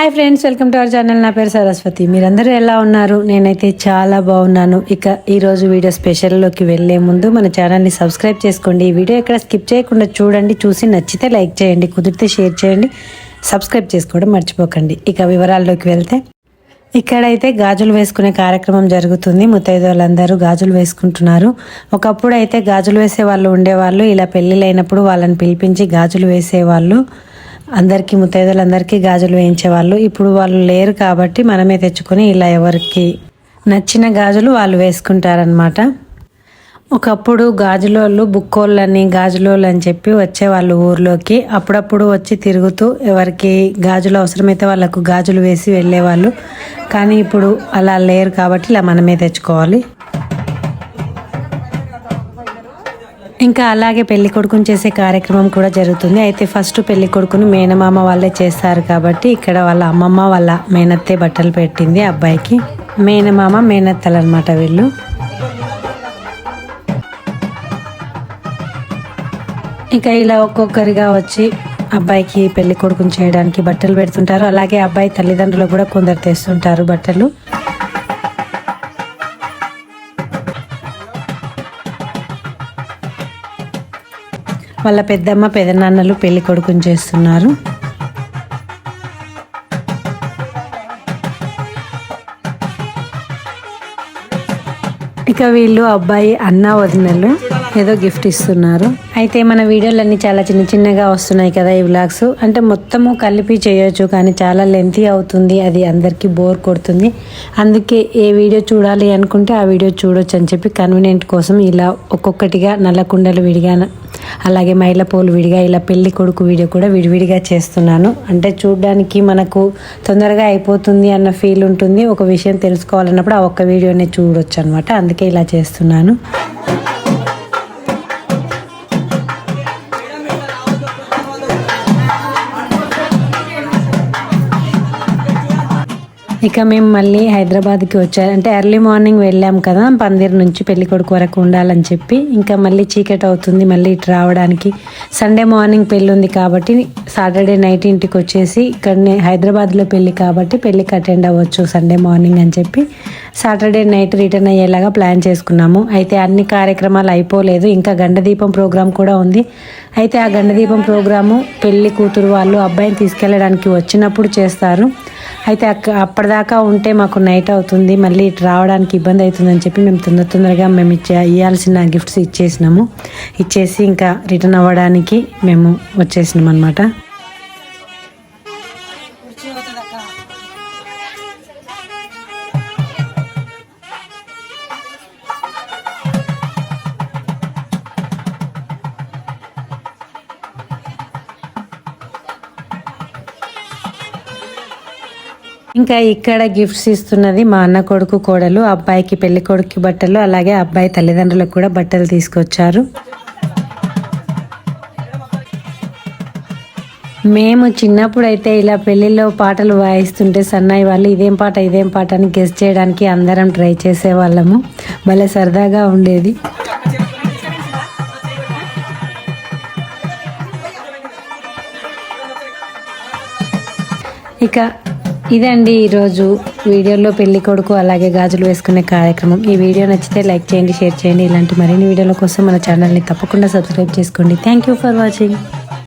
Hi friends welcome to our channel నా పేరు సరస్వతి. మీరందరూ ఎలా ఉన్నారు? నేనైతే చాలా బాగున్నాను. ఇక ఈరోజు వీడియో స్పెషల్లోకి వెళ్ళే ముందు మన ఛానల్ని సబ్స్క్రైబ్ చేసుకోండి. ఈ వీడియో ఎక్కడ స్కిప్ చేయకుండా చూడండి చూసి నచ్చితే లైక్ చేయండి కుదిరితే షేర్ చేయండి సబ్స్క్రైబ్ చేసుకోవడం మర్చిపోకండి. ఇక వివరాల్లోకి వెళ్తే ఇక్కడైతే గాజులు వేసుకునే కార్యక్రమం జరుగుతుంది. ముత్తైదువులందరూ గాజులు వేసుకుంటున్నారు. ఒకప్పుడు అయితే గాజులు వేసే వాళ్ళు ఉండేవాళ్ళు. ఇలా పెళ్ళిళ్ళైనప్పుడు వాళ్ళని పిలిపించి గాజులు వేసేవాళ్ళు. అందరికీ ముత్తైదులందరికీ గాజులు వేయించేవాళ్ళు. ఇప్పుడు వాళ్ళు లేరు కాబట్టి మనమే తెచ్చుకొని ఇలా ఎవరికి నచ్చిన గాజులు వాళ్ళు వేసుకుంటారనమాట ఒకప్పుడు గాజులోళ్ళు బుక్కోళ్ళని గాజులోళ్ళు అని చెప్పి వచ్చేవాళ్ళు ఊర్లోకి. అప్పుడప్పుడు వచ్చి తిరుగుతూ ఎవరికి గాజులు అవసరమైతే వాళ్ళకు గాజులు వేసి వెళ్ళేవాళ్ళు. కానీ ఇప్పుడు అలా లేరు కాబట్టి ఇలా మనమే తెచ్చుకోవాలి. ఇంకా అలాగే పెళ్ళి కొడుకుని చేసే కార్యక్రమం కూడా జరుగుతుంది. అయితే ఫస్ట్ పెళ్ళి కొడుకుని మేనమామ వాళ్ళే చేస్తారు కాబట్టి ఇక్కడ వాళ్ళ అమ్మమ్మ వాళ్ళ మేనత్తే బట్టలు పెట్టింది అబ్బాయికి. మేనమామ మేనత్తలు అనమాట వీళ్ళు. ఇంకా ఇలా ఒక్కొక్కరిగా వచ్చి అబ్బాయికి పెళ్ళి కొడుకుని చేయడానికి బట్టలు పెడుతుంటారు. అలాగే అబ్బాయి తల్లిదండ్రులు కూడా కొందరు తెస్తుంటారు బట్టలు. వాళ్ళ పెద్దమ్మ పెదనాన్నలు పెళ్ళి కొడుకుని చేస్తున్నారు. ఇక వీళ్ళు అబ్బాయి అన్న వదినలు. ఏదో గిఫ్ట్ ఇస్తున్నారు. అయితే మన వీడియోలన్నీ చాలా చిన్న చిన్నగా వస్తున్నాయి కదా ఈ వ్లాగ్స్ అంటే మొత్తము కలిపి చేయొచ్చు కానీ చాలా లెంతీ అవుతుంది. అది అందరికీ బోర్ కొడుతుంది. అందుకే ఏ వీడియో చూడాలి అనుకుంటే ఆ వీడియో చూడొచ్చు అని చెప్పి కన్వీనియంట్ కోసం ఇలా ఒక్కొక్కటిగా నల్లకుండలు విడిగా అలాగే మైల పోలు విడిగా ఇలా పెళ్ళి కొడుకు వీడియో కూడా విడివిడిగా చేస్తున్నాను. అంటే చూడడానికి మనకు తొందరగా అయిపోతుంది అన్న ఫీల్ ఉంటుంది. ఒక విషయం తెలుసుకోవాలన్నప్పుడు ఆ ఒక్క వీడియోనే చూడొచ్చు అనమాట అందుకే ఇలా చేస్తున్నాను. ఇక మేము మళ్ళీ హైదరాబాద్కి వచ్చారు అంటే ఎర్లీ మార్నింగ్ వెళ్ళాం కదా పందిర్ నుంచి పెళ్ళి కొడుకు వరకు ఉండాలని చెప్పి. ఇంకా మళ్ళీ చీకటి అవుతుంది మళ్ళీ ఇటు రావడానికి. సండే మార్నింగ్ పెళ్ళి ఉంది కాబట్టి సాటర్డే నైట్ ఇంటికి వచ్చేసి ఇక్కడనే హైదరాబాద్లో పెళ్ళి కాబట్టి పెళ్ళికి అటెండ్ అవ్వచ్చు సండే మార్నింగ్ అని చెప్పి. సాటర్డే నైట్ రిటర్న్ అయ్యేలాగా ప్లాన్ చేసుకున్నాము. అయితే అన్ని కార్యక్రమాలు అయిపోలేదు. ఇంకా గండదీపం ప్రోగ్రాం కూడా ఉంది. అయితే ఆ గండదీపం ప్రోగ్రాము పెళ్ళి కూతురు వాళ్ళు అబ్బాయిని తీసుకెళ్ళడానికి వచ్చినప్పుడు చేస్తారు. అయితే అక్క అప్పటిదాకా ఉంటే మాకు నైట్ అవుతుంది. మళ్ళీ ఇటు రావడానికి ఇబ్బంది అవుతుందని చెప్పి మేము తొందర తొందరగా మేము ఇచ్చే ఇవ్వాల్సిన గిఫ్ట్స్ ఇచ్చేసినాము. ఇచ్చేసి ఇంకా రిటర్న్ అవ్వడానికి మేము వచ్చేసినాం అనమాట ఇంకా ఇక్కడ గిఫ్ట్స్ ఇస్తున్నది మా అన్న కొడుకు కోడలు అబ్బాయికి పెళ్ళి కొడుకు బట్టలు అలాగే అబ్బాయి తల్లిదండ్రులకు కూడా బట్టలు తీసుకొచ్చారు. మేము చిన్నప్పుడు అయితే ఇలా పెళ్ళిలో పాటలు వాయిస్తుంటే సన్నాయి వాళ్ళు ఇదేం పాట ఇదేం పాట అని గెస్ట్ చేయడానికి అందరం ట్రై చేసేవాళ్ళము. భలే సరదాగా ఉండేది. ఇక ఇదండి ఈరోజు వీడియోలో పెళ్ళి కొడుకు అలాగే గాజులు వేసుకునే కార్యక్రమం. ఈ వీడియో నచ్చితే లైక్ చేయండి షేర్ చేయండి. ఇలాంటి మరిన్ని వీడియోల కోసం మన ఛానల్ని తప్పకుండా సబ్స్క్రైబ్ చేసుకోండి. Thank you for watching